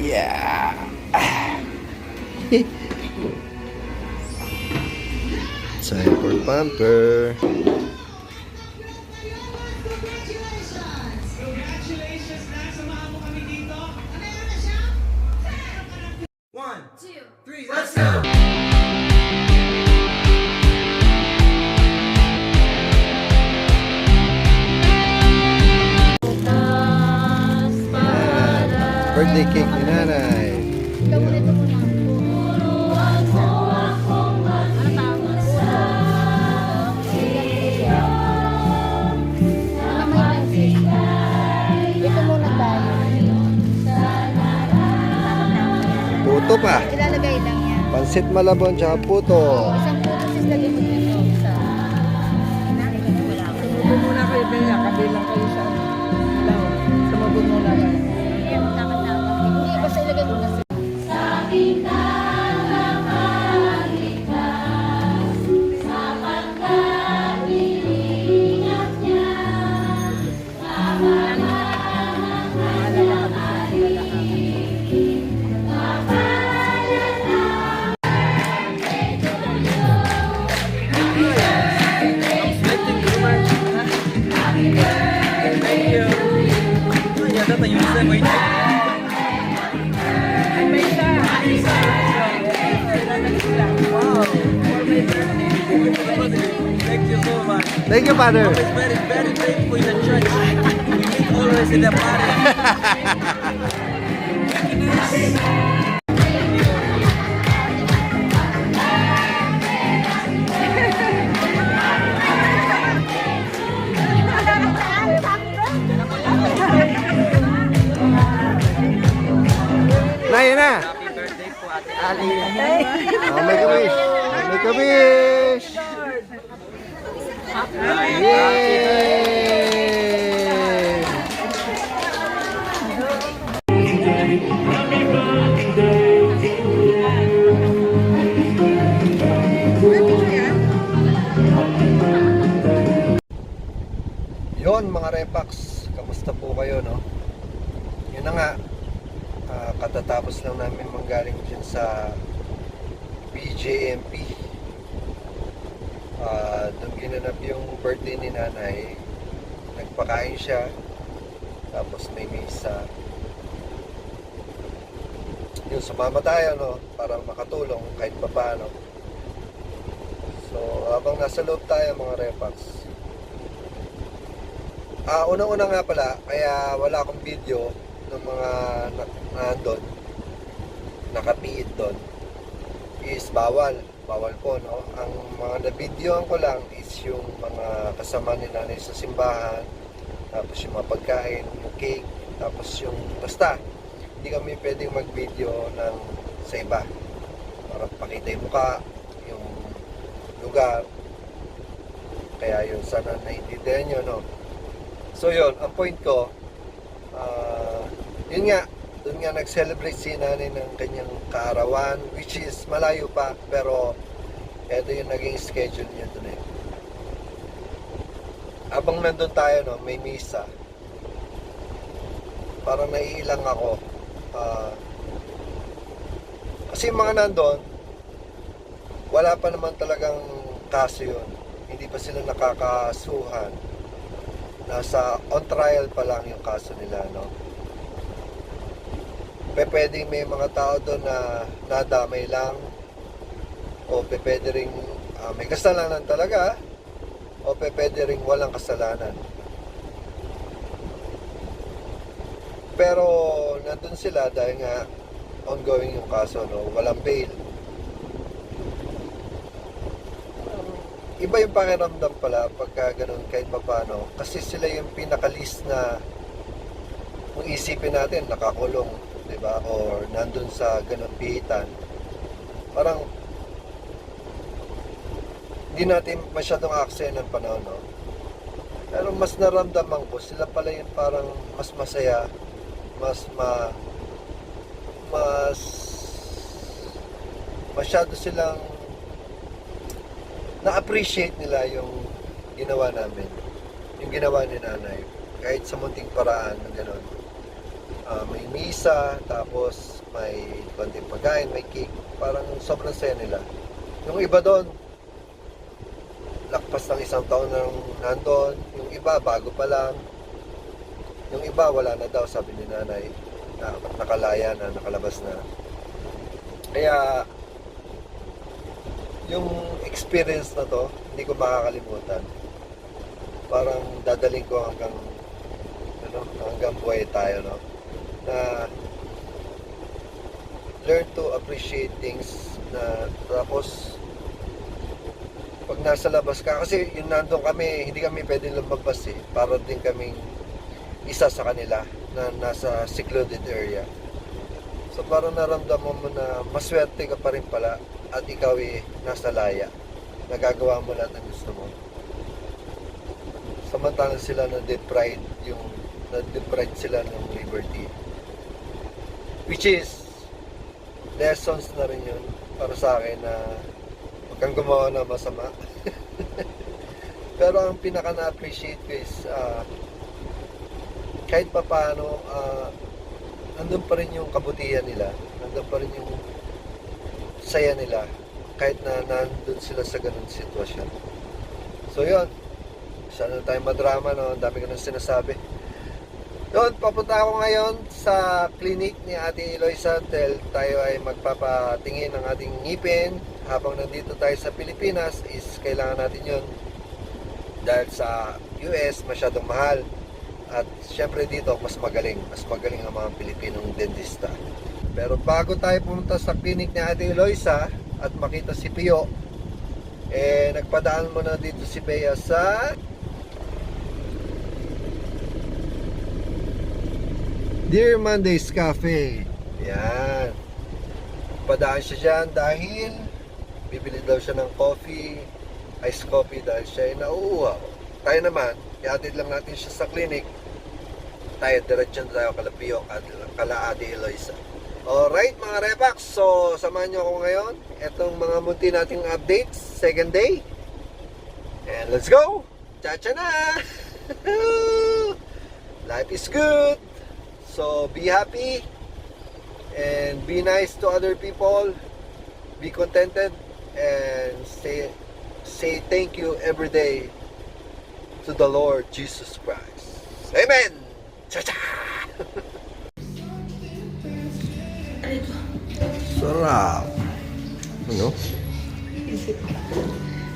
Yeah. Time for pamper. One, two, three, let's go! Puto pa. Ilalagay lang yan. Pansit malabon tsaka puto. Isang puto sis lagay mo dito. Isa. Sumubog muna kayo, Bella. Kabilang kayo sa Father. Very, very faithful in the church. We meet always in the party. Na, yun na. Happy birthday po, Ate Ali. Oh, make a wish. Make a wish. Yon mga Repax, kamusta po kayo no? Yun na nga, ah, katatapos lang namin manggaling dyan sa BJMP. Ah, doon ginanap yung birthday ni nanay. Nagpakain siya. Tapos may misa. Yun, sumama tayo no, para makatulong kahit pa paano. So, habang nasa loob tayo mga Repax, Ah, unang-una nga pala, kaya wala akong video ng mga na, nandun, nakapiit doon, is bawal. Bawal po, no? Ang mga na-videoan ko lang is yung mga kasama ni nanay sa simbahan, tapos yung mga pagkain, yung cake, tapos yung, basta, hindi kami pwedeng mag-video ng sa iba. Para pakita yung mukha, yung lugar. Kaya yun, sana naiintindihan nyo, no? So yun, ang point ko, ah, yun nga, doon nga nag-celebrate si nanay ng kanyang kaarawan, which is malayo pa, pero eto yung naging schedule niya doon eh. Habang nandun tayo, no, may misa, parang naiilang ako. ah, kasi yung mga nandun, wala pa naman talagang kaso yun. Hindi pa sila nakakasuhan nasa on trial pa lang yung kaso nila, no? Pe, pwedeng may mga tao doon na nadamay lang o pe, pwede ring ah, may kasalanan talaga o pe, pwede ring walang kasalanan. Pero nandun sila dahil nga ongoing yung kaso, no? Walang bail. iba yung pakiramdam pala pagka ganun kahit papano kasi sila yung pinaka-list na kung isipin natin nakakulong di ba or nandun sa ganun pihitan parang hindi natin masyadong akse ng panahon no? pero mas naramdaman ko sila pala yung parang mas masaya mas ma mas masyado silang na-appreciate nila yung ginawa namin. Yung ginawa ni nanay. Kahit sa munting paraan na gano'n. Ah, may misa, tapos may konting pagkain, may cake. Parang sobrang saya nila. Yung iba doon, lakpas ng isang taon nang nandun. Yung iba, bago pa lang. Yung iba, wala na daw, sabi ni nanay. Na, nakalaya na, nakalabas na. Kaya, yung experience na to, hindi ko makakalimutan. Parang dadaling ko hanggang ano, hanggang buhay tayo, no? Na learn to appreciate things na tapos pag nasa labas ka, kasi yung nandun kami, hindi kami pwedeng lumabas eh. Para din kaming isa sa kanila na nasa secluded area. So parang naramdaman mo na maswerte ka pa rin pala at ikaw eh nasa laya. Nagagawa mo lahat ng gusto mo. Samantalang sila na deprived yung na deprived sila ng liberty. Which is lessons na rin yun para sa akin na huwag kang gumawa ng masama. Pero ang pinaka na-appreciate ko is ah, kahit pa paano ah, nandun pa rin yung kabutihan nila, nandun pa rin yung saya nila kahit na nandun sila sa ganun sitwasyon. So yun, sana tayo madrama, no? Ang dami ko nang sinasabi. Yun, papunta ako ngayon sa clinic ni Ate Eloisa Tel. Tayo ay magpapatingin ng ating ngipin. Habang nandito tayo sa Pilipinas is kailangan natin yun. Dahil sa US, masyadong mahal. At syempre dito, mas magaling. Mas magaling ang mga Pilipinong dentista. Pero bago tayo pumunta sa clinic ni Ate Eloisa at makita si Pio, eh, nagpadaan mo na dito si Bea sa Dear Mondays Cafe. Yan. Padaan siya dyan dahil bibili daw siya ng coffee, iced coffee dahil siya ay nauuhaw. Tayo naman, iatid lang natin siya sa clinic. Tayo, diretso na tayo kala Pio at kala Ate Eloisa. Alright mga Repax, so samahan niyo ako ngayon. Itong mga munti nating updates, second day. And let's go! Chacha na! Life is good! So be happy and be nice to other people. Be contented and say say thank you every day to the Lord Jesus Christ. Amen. Cha-cha. Sarap. Ano?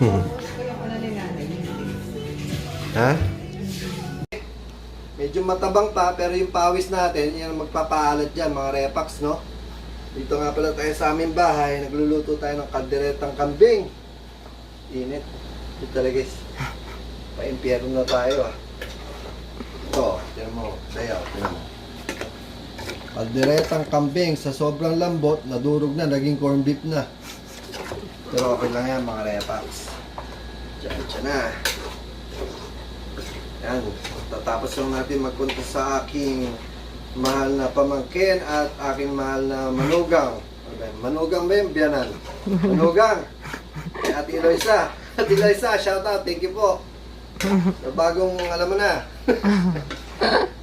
Hmm. Ha? Medyo matabang pa, pero yung pawis natin, yan ang magpapaalat dyan, mga repax, no? Dito nga pala tayo sa aming bahay, nagluluto tayo ng kalderetang kambing. Init. Ito talaga guys. Pa-impyerno na tayo, ah. Ito, tinan mo, sayaw, tinan mo. Kalderetang kambing, sa sobrang lambot, nadurog na, naging corn beef na. Pero okay lang yan, mga repax. Diyan, diyan na. Yan. Tatapos lang natin magpunta sa aking mahal na pamangkin at aking mahal na manugang. Manugang ba yun? Biyanan. Manugang. Kay Ate Eloisa. Ate Eloisa, shout out. Thank you po. Sa bagong alam mo na.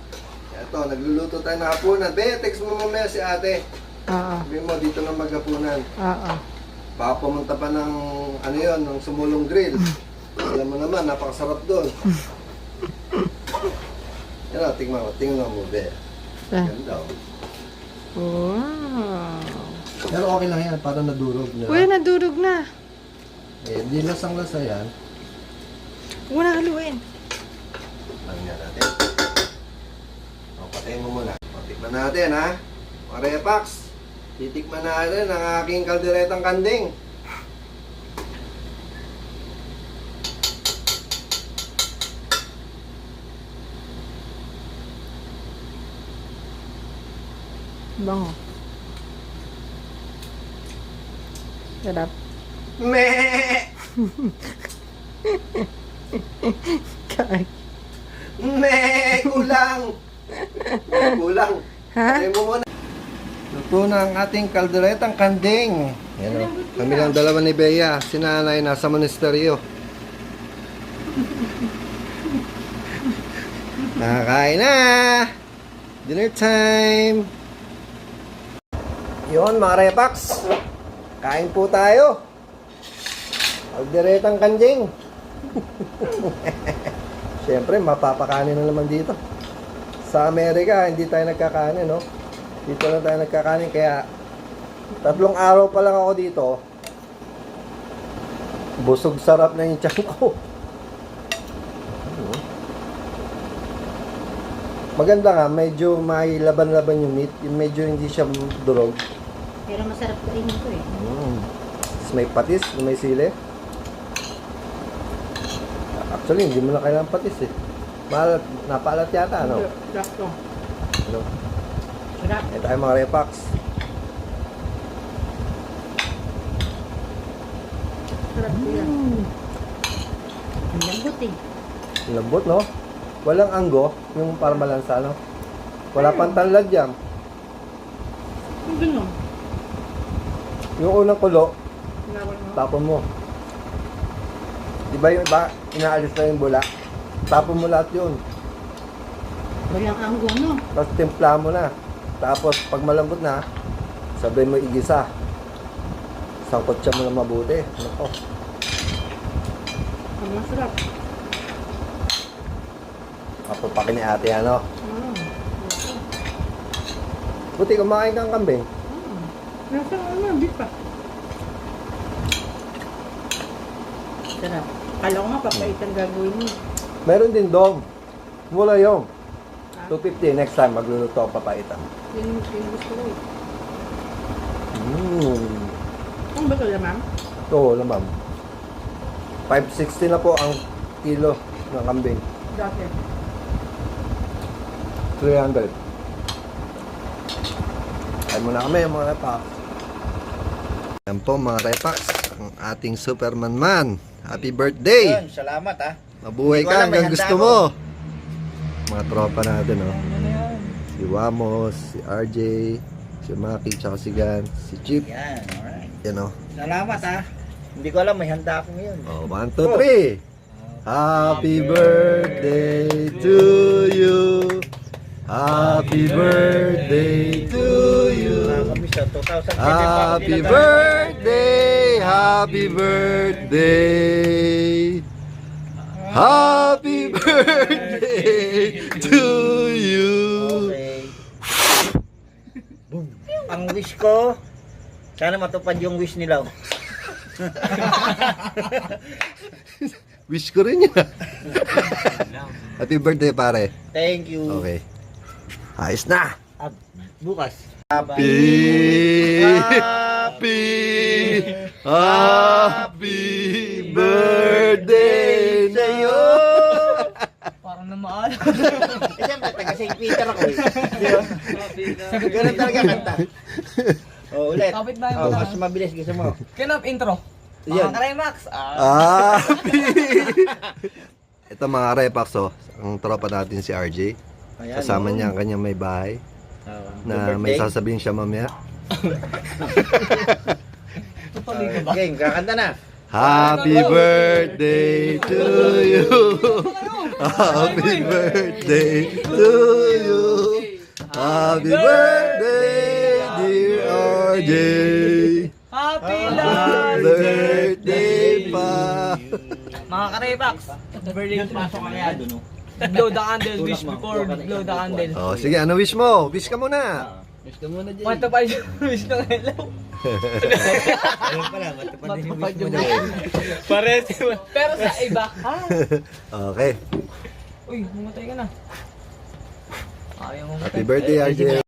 Ito, nagluluto tayo ng hapunan. Be, text mo mamaya si ate. Oo. Sabi mo, dito na maghapunan. Oo. Baka pumunta pa ng, ano yun, ng sumulong grill. Alam mo naman, napakasarap doon. Yan o, tingnan mo, tingnan mo, be. Ah. Ganda o. Wow. Pero okay lang yan, para nadurog na. Kuya, nadurog na. Eh, di lasang lasa yan. Huwag na haluin. Nga natin? O, patayin mo muna. O, tikman natin, ha? Mga Repax, titikman natin ang aking kalderetang kanding. Bango. Sarap. Me! Kain. Me! Kulang! Kulang. Ha? Patayin mo muna. Luto Luto na ang ating kalderetang kanding. Yan o. Kami lang dalawa ni Bea. Si nanay nasa monasteryo. Nakakain na! Dinner time! Yon mga repax. Kain po tayo. Kalderetang kanding. Siyempre, mapapakanin na naman dito. Sa Amerika, hindi tayo nagkakanin, no? Dito lang tayo nagkakanin, kaya tatlong araw pa lang ako dito. Busog sarap na yung tiyan ko. Maganda nga, medyo may laban-laban yung meat. Medyo hindi siya durog. Pero masarap kainin ko eh. Mm. Tapos may patis, may sili. Actually, hindi mo na kailangan patis eh. Maalat, napaalat yata, ano? Sakto. ano? Sarap. Ito ay mga repax. Sarap ko yan. Ang lambot eh. Lambot, no? Walang anggo, yung para malansa, no? Wala pang tanlad yan. Ang ganun. Yung unang kulo, Tinawag mo. tapon mo. Di ba yung iba, inaalis na yung bula? Tapon mo lahat yun. Walang anggo no. Tapos timpla mo na. Tapos pag malambot na, sabay mo igisa. Sangkot siya mo na mabuti. Nako. Ang masarap. Kapapakin ni ate ano. Mm. Buti kumain kang kambing. Mm. Nasa ano, beef pa. Sarap. Kala ko nga papait ang gagawin mo. Meron din dog. Mula yung. Ah. 250 next time magluluto ako papaitan. Yun yung gusto ko eh. Mmm. Ang ba ito, ma'am? Ito, lamang. 560 na po ang kilo ng kambing. Dati. 300. Kain muna kami mga repax. Yan po mga repax. Ang ating Superman man. Happy birthday! Yun, salamat ah. Mabuhay ka hanggang gusto ako. mo. Mga tropa natin, oh. Si Wamos, si RJ, si Maki, tsaka si Gan, si Chip. Yan, alright. Yan, oh. Salamat ah. Hindi ko alam, may handa ako ngayon. Oh, one, two, three. Happy birthday to you. Happy birthday to you. Kami sa 2007 Happy birthday, happy birthday. Happy birthday to you. Ang wish ko, sana matupad yung wish nila. Wish ko rin yun. happy birthday pare. Thank you. Okay. Ayos na. Bukas. Happy, happy, happy birthday sa'yo. Parang namahal. Eh, siyempre, taga St. Peter ako eh. Di ba? Ganun talaga kanta. Oh, ulit. Kapit bahay Oh, mo mas mabilis gusto mo. Kinap intro. Yan. Mga Remax. Ah. Ah. Ito mga repax oh, ang tropa natin si RJ. Ayan, Kasama oh. niya ang kanyang may bahay Oh, na may sasabihin siya mamaya. Ba? Okay, kakanta na. Happy birthday to you. Happy birthday to you. Happy birthday, dear RJ. Happy birthday pa. Mga ka-Remax. Birthday pasok ka kaya doon. Blow the candle. Wish before blow the candle. Oh, sige, ano wish mo? Wish ka muna. Gusto mo na, Jay. Matapay yung wish ng hello. Ayun pala, matupad din yung wish mo na. Pares. Pero sa iba. Ha? Okay. Uy, mamatay ka na. Ayaw mamatay. Happy birthday, RJ.